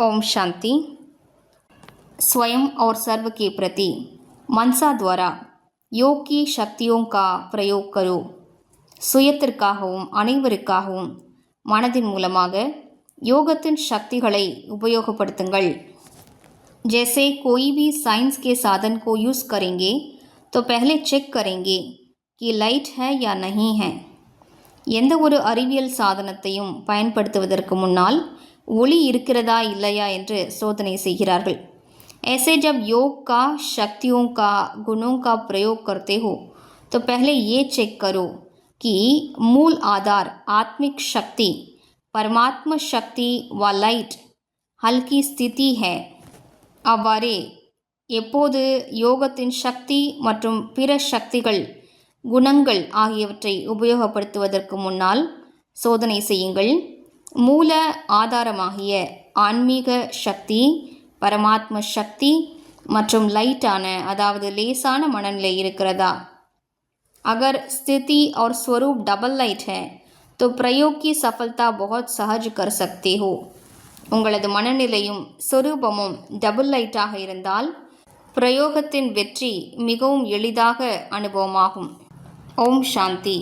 ओम शांति स्वयं और सर्व के प्रति मनसा द्वारा योग की शक्तियों का प्रयोग करो சுயத்திற்காகவும் அனைவருக்காகவும் மனதின் மூலமாக யோகத்தின் சக்திகளை உபயோகப்படுத்துங்கள் जैसे कोई भी साइंस के साधन को यूज़ करेंगे तो पहले चेक करेंगे कि लाइट है या नहीं है எந்த ஒரு அறிவியல் சாதனத்தையும் பயன்படுத்துவதற்கு முன்னால் ஒளி இருக்கிறதா இல்லையா என்று சோதனை செய்கிறார்கள் ऐसे जब योग का शक्तियों का गुणों का प्रयोग करते हो तो पहले ये चेक करो कि मूल आधार आत्मिक शक्ति परमात्म शक्ति व लाइट हल्की स्थिति है அவ்வாறே எப்போது யோகத்தின் சக்தி மற்றும் பிற சக்திகள் குணங்கள் ஆகியவற்றை உபயோகப்படுத்துவதற்கு முன்னால் சோதனை செய்யுங்கள் மூல ஆதாரமாகிய ஆன்மீக சக்தி பரமாத்ம சக்தி மற்றும் லைட்டான அதாவது லேசான மனநிலை இருக்கிறதா अगर स्थिति और स्वरूप डबल लाइट है तो प्रयोग की सफलता बहुत सहज कर सकते हो உங்களது மனநிலையும் சொரூபமும் டபுள் லைட்டாக இருந்தால் பிரயோகத்தின் வெற்றி மிகவும் எளிதாக அனுபவமாகும் ஓம் சாந்தி